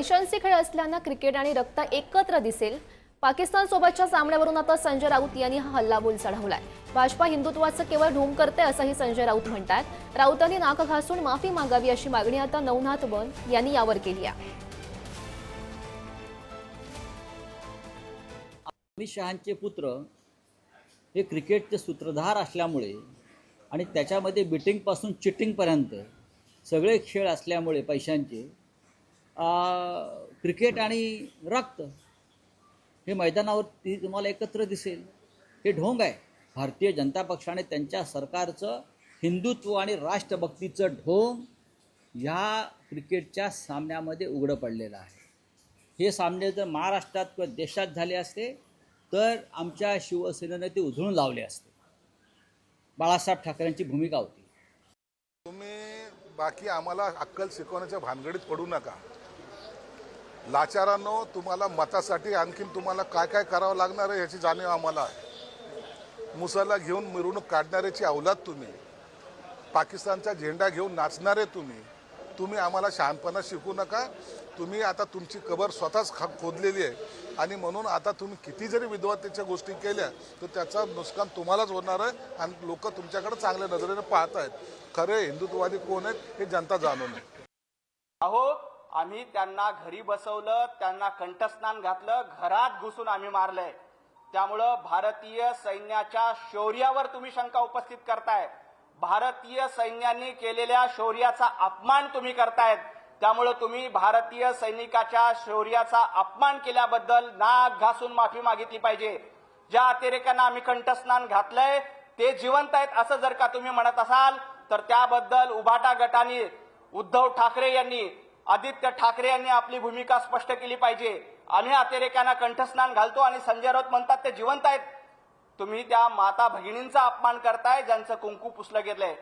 पैशांचे खेळ असल्यानं क्रिकेट आणि रक्त एकत्र दिसेल. पाकिस्तान सोबतच्या सामन्यावरून आता संजय राऊत यांनी हा हल्लाबोल चढवलाय भाजपा हिंदुत्वाचं केवळ ढोंग करते असंही संजय राऊत म्हणतात. राऊतांनी नाक घासून माफी मागावी अशी मागणी आता नवनाथ बन यांनी यावर केली आहे. अमित शहांचे पुत्र हे क्रिकेटचे सूत्रधार असल्यामुळे आणि त्याच्यामध्ये बिटिंगपासून चिटिंगपर्यंत सगळे खेळ असल्यामुळे पैशांचे क्रिकेट आणि रक्त हे मैदानावर ती तुम्हाला एकत्र दिसेल. हे ढोंग आहे. भारतीय जनता पक्षाने त्यांच्या सरकारचं हिंदुत्व आणि राष्ट्रभक्तीचं ढोंग ह्या क्रिकेटच्या सामन्यामध्ये उघडं पडलेलं आहे. हे सामने जर महाराष्ट्रात किंवा देशात झाले असते तर आमच्या शिवसेनेने ते उधळून लावले असते. बाळासाहेब ठाकरेंची भूमिका होती. तुम्ही बाकी आम्हाला अक्कल शिकवण्याच्या भानगडीत पडू नका. लाचारांनो तुम्हाला मतासाठी आणखीन तुम्हाला काय काय करावं लागणार आहे याची जाणीव आम्हाला मुसाला घेऊन मिरवणूक काढणाऱ्याची अवलाद तुम्ही. पाकिस्तानचा झेंडा घेऊन नाचणारे तुम्ही. तुम्ही आम्हाला शहाणपणा शिकू नका. तुम्ही आता तुमची कबर स्वतःच खा खोदलेली आहे. आणि म्हणून आता तुम्ही किती जरी विद्वत्तेच्या गोष्टी केल्या तर त्याचा नुकसान तुम्हालाच होणार आहे. आणि लोक तुमच्याकडे चांगल्या नजरेने पाहत आहेत. खरे हिंदुत्ववादी कोण आहेत हे जनता जाणून आहे. अहो आम्ही त्यांना घरी बसवलं त्यांना कंठस्नान घातलं घरात घुसून आम्ही मारलंय. त्यामुळं भारतीय सैन्याच्या शौर्यावर तुम्ही शंका उपस्थित करताय. भारतीय सैन्यांनी केलेल्या शौर्याचा अपमान तुम्ही करतायत. त्यामुळं तुम्ही भारतीय सैनिकाच्या शौर्याचा अपमान केल्याबद्दल नाक घासून माफी मागितली पाहिजे. ज्या अतिरेक्यांना आम्ही कंठस्नान घातलंय ते जिवंत आहेत असं जर का तुम्ही म्हणत असाल तर त्याबद्दल उभाटा गटाने उद्धव ठाकरे यांनी आदित्य ठाकरे यांनी आपली भूमिका स्पष्ट केली पाहिजे. आम्ही अतिरेक्यांना कंठस्नान घालतो आणि संजय राऊत म्हणतात ते जिवंत आहेत. तुम्ही त्या माता भगिनींचा अपमान करताय ज्यांचं कुंकू पुसलं गेलंय.